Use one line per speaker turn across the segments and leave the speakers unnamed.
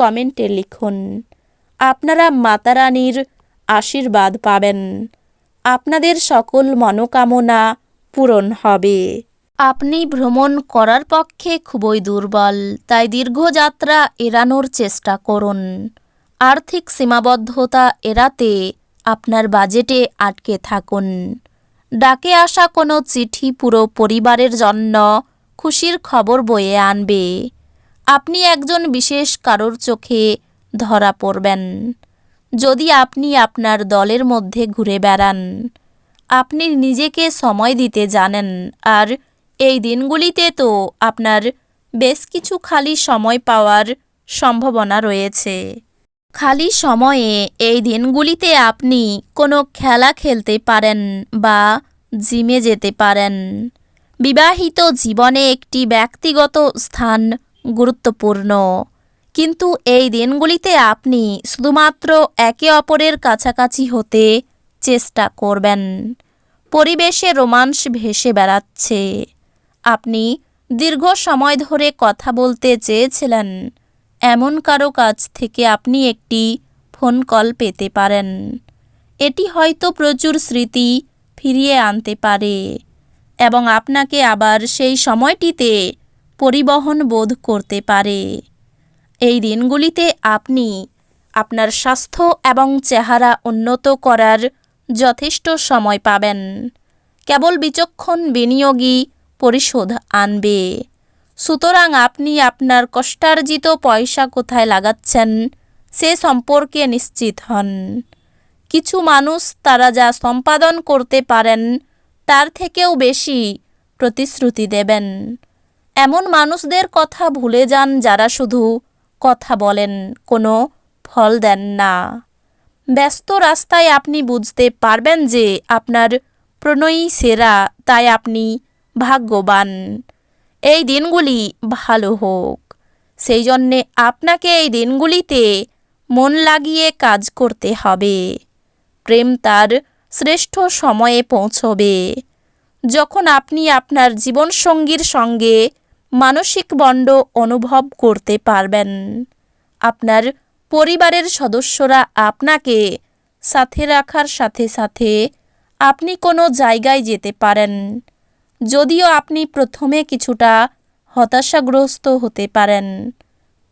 কমেন্টে লিখুন। আপনারা মাতারানীর আশীর্বাদ পাবেন। আপনাদের সকল মনোকামনা পূরণ হবে। আপনি ভ্রমণ করার পক্ষে খুবই দুর্বল, তাই দীর্ঘযাত্রা এড়ানোর চেষ্টা করুন। আর্থিক সীমাবদ্ধতা এড়াতে আপনার বাজেটে আটকে থাকুন। ডাকে আসা কোনো চিঠি পুরো পরিবারের জন্য খুশির খবর বয়ে আনবে। আপনি একজন বিশেষ কারোর চোখে ধরা পড়বেন। যদি আপনি আপনার দলের মধ্যে ঘুরে বেড়ান, আপনি নিজেকে সময় দিতে জানেন, আর এই দিনগুলিতে তো আপনার বেশ কিছু খালি সময় পাওয়ার সম্ভাবনা রয়েছে। খালি সময়ে এই দিনগুলিতে আপনি কোনো খেলা খেলতে পারেন বা জিমে যেতে পারেন। বিবাহিত জীবনে একটি ব্যক্তিগত স্থান গুরুত্বপূর্ণ। কিন্তু এই দিনগুলিতে আপনি শুধুমাত্র একে অপরের কাছাকাছি হতে চেষ্টা করবেন। পরিবেশে রোমান্স ভেসে বেড়াচ্ছে। আপনি দীর্ঘ সময় ধরে কথা বলতে চেয়েছিলেন। এমন কারও কাছ থেকে আপনি একটি ফোন কল পেতে পারেন। এটি হয়তো প্রচুর স্মৃতি ফিরিয়ে আনতে পারে। এবং আপনাকে আবার সেই সময়টিতে পরিবহন বোধ করতে পারে। এই দিনগুলিতে আপনি আপনার স্বাস্থ্য এবং চেহারা উন্নত করার যথেষ্ট সময় পাবেন। কেবল বিচক্ষণ বিনিয়োগই পরিশোধ আনবে। সুতরাং আপনি আপনার কষ্টার্জিত পয়সা কোথায় লাগাচ্ছেন সে সম্পর্কে নিশ্চিত হন। কিছু মানুষ তারা যা সম্পাদন করতে পারেন, তার থেকেও বেশি প্রতিশ্রুতি দেবেন। এমন মানুষদের কথা ভুলে যান যারা শুধু কথা বলেন, কোনো ফল দেন না। ব্যস্ত রাস্তায় আপনি বুঝতে পারবেন যে আপনার প্রণয়ী সেরা, তাই আপনি ভাগ্যবান। এই দিনগুলি ভালো হোক। সেই জন্যে আপনাকে এই দিনগুলিতে মন লাগিয়ে কাজ করতে হবে। প্রেম তার শ্রেষ্ঠ সময়ে পৌঁছবে। যখন আপনি আপনার জীবনসঙ্গীর সঙ্গে মানসিক বন্ড অনুভব করতে পারবেন। আপনার পরিবারের সদস্যরা আপনাকে সাথে রাখার সাথে সাথে আপনি কোনো জায়গায় যেতে পারেন। যদিও আপনি প্রথমে কিছুটা হতাশাগ্রস্ত হতে পারেন,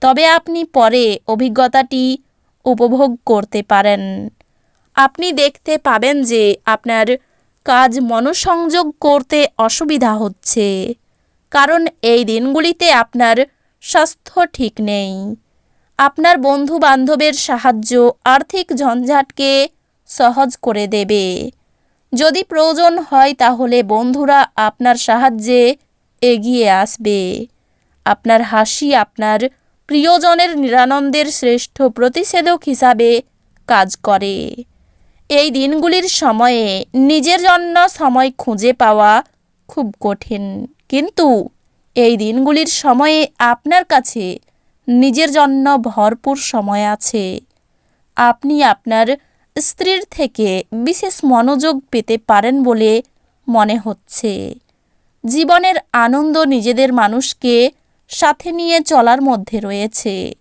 তবে আপনি পরে অভিজ্ঞতাটি উপভোগ করতে পারেন। আপনি দেখতে পাবেন যে আপনার কাজ মনোসংযোগ করতে অসুবিধা হচ্ছে। কারণ এই দিনগুলিতে আপনার স্বাস্থ্য ঠিক নেই। আপনার বন্ধু বান্ধবের সাহায্য আর্থিক ঝঞ্ঝাটকে সহজ করে দেবে। যদি প্রয়োজন হয় তাহলে বন্ধুরা আপনার সাহায্যে এগিয়ে আসবে। আপনার হাসি আপনার প্রিয়জনের নিরানন্দের শ্রেষ্ঠ প্রতিষেধক হিসাবে কাজ করে। এই দিনগুলির সময়ে নিজের জন্য সময় খুঁজে পাওয়া খুব কঠিন। কিন্তু এই দিনগুলির সময়ে আপনার কাছে নিজের জন্য ভরপুর সময় আছে। আপনি আপনার স্ত্রীর থেকে বিশেষ মনোযোগ পেতে পারেন বলে মনে হচ্ছে। জীবনের আনন্দ নিজেদের মানুষকে সাথে নিয়ে চলার মধ্যে রয়েছে।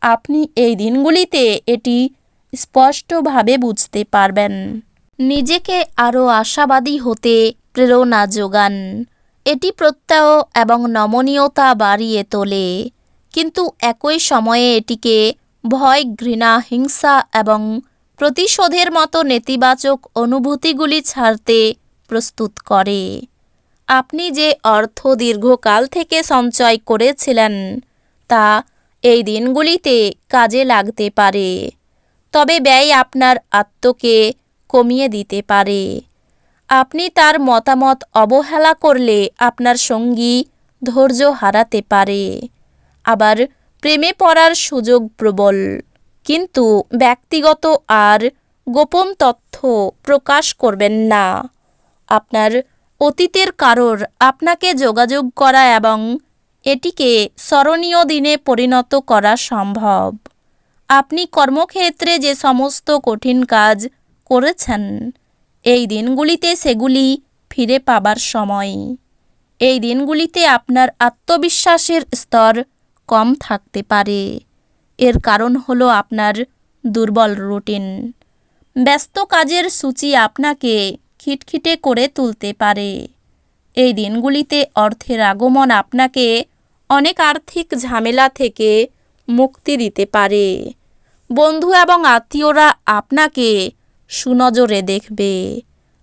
আপনি এই দিনগুলিতে এটি স্পষ্টভাবে বুঝতে পারবেন। নিজেকে আরও আশাবাদী হতে প্রেরণা যোগান। এটি প্রত্যয় এবং নমনীয়তা বাড়িয়ে তোলে। কিন্তু একই সময়ে এটিকে ভয়, ঘৃণা, হিংসা এবং প্রতিশোধের মতো নেতিবাচক অনুভূতিগুলি ছাড়তে প্রস্তুত করে। আপনি যে অর্থ দীর্ঘকাল থেকে সঞ্চয় করেছিলেন, তা এই দিনগুলিতে কাজে লাগতে পারে, তবে ব্যয় আপনার আত্মকে কমিয়ে দিতে পারে। আপনি তার মতামত অবহেলা করলে আপনার সঙ্গী ধৈর্য হারাতে পারে। আবার প্রেমে পড়ার সুযোগ প্রবল। কিন্তু ব্যক্তিগত আর গোপন তথ্য প্রকাশ করবেন না। আপনার অতীতের কারোর আপনাকে যোগাযোগ করা এবং এটিকে স্মরণীয় দিনে পরিণত করা সম্ভব। আপনি কর্মক্ষেত্রে যে সমস্ত কঠিন কাজ করেছেন এই দিনগুলিতে সেগুলি ফিরে পাবার সময়। এই দিনগুলিতে আপনার আত্মবিশ্বাসের স্তর কম থাকতে পারে। এর কারণ হলো আপনার দুর্বল রুটিন। ব্যস্ত কাজের সূচি আপনাকে খিটখিটে করে তুলতে পারে। এই দিনগুলিতে অর্থের আগমন আপনাকে অনেক আর্থিক ঝামেলা থেকে মুক্তি দিতে পারে। বন্ধু এবং আত্মীয়রা আপনাকে সুনজরে দেখবে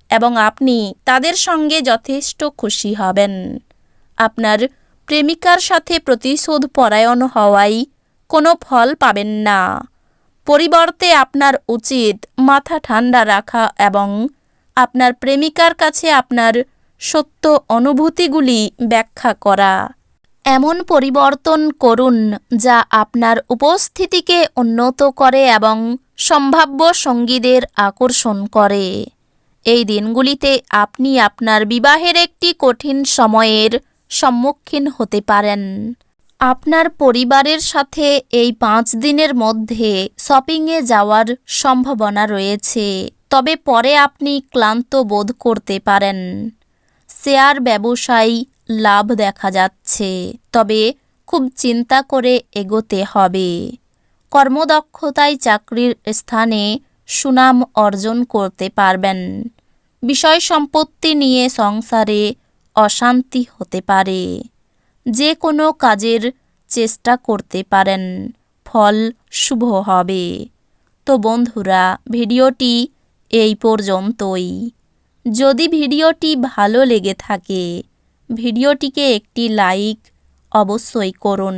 এবং আপনি তাদের সঙ্গে যথেষ্ট খুশি হবেন। আপনার প্রেমিকার সাথে প্রতিশোধ পরায়ণ হওয়াই কোনো ফল পাবেন না। পরিবর্তে আপনার উচিত মাথা ঠান্ডা রাখা এবং আপনার প্রেমিকার কাছে আপনার সত্য অনুভূতিগুলি ব্যাখ্যা করা। এমন পরিবর্তন করুন যা আপনার উপস্থিতিকে উন্নত করে এবং সম্ভাব্য সঙ্গীদের আকর্ষণ করে। এই দিনগুলিতে আপনি আপনার বিবাহের একটি কঠিন সময়ের সম্মুখীন হতে পারেন। আপনার পরিবারের সাথে এই পাঁচ দিনের মধ্যে শপিংয়ে যাওয়ার সম্ভাবনা রয়েছে। তবে পরে আপনি ক্লান্ত বোধ করতে পারেন। শেয়ার ব্যবসায় লাভ দেখা যাচ্ছে, তবে খুব চিন্তা করে এগোতে হবে। কর্মদক্ষতায় চাকরির স্থানে সুনাম অর্জন করতে পারবেন। বিষয় সম্পত্তি নিয়ে সংসারে অশান্তি হতে পারে। যে কোনো কাজের চেষ্টা করতে পারেন, ফল শুভ হবে। তো বন্ধুরা, ভিডিওটি এই পর্যন্তই। যদি ভিডিওটি ভালো লেগে থাকে, ভিডিওটিকে একটি লাইক অবশ্যই করুন।